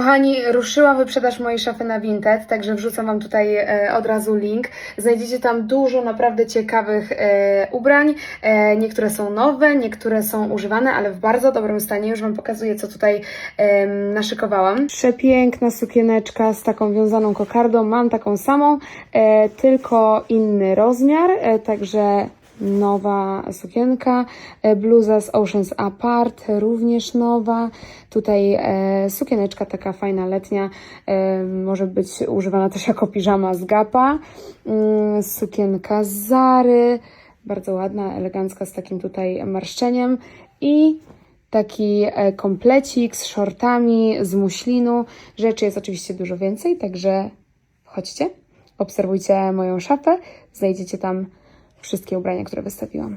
Kochani, ruszyła wyprzedaż mojej szafy na Vinted, także wrzucam Wam tutaj e, od razu link. Znajdziecie tam dużo naprawdę ciekawych e, ubrań. E, niektóre są nowe, niektóre są używane, ale w bardzo dobrym stanie. Już Wam pokazuję, co tutaj naszykowałam. Przepiękna sukieneczka z taką wiązaną kokardą. Mam taką samą, tylko inny rozmiar, także nowa sukienka, e, bluza z Oceans Apart, również nowa. Tutaj e, sukieneczka taka fajna letnia, e, może być używana też jako piżama z Gapa. Mm, sukienka z Zary, bardzo ładna, elegancka z takim tutaj marszczeniem i taki e, komplecik z shortami, z muślinu. Rzeczy jest oczywiście dużo więcej, także chodźcie, obserwujcie moją szafę, znajdziecie tam wszystkie ubrania, które wystawiłam.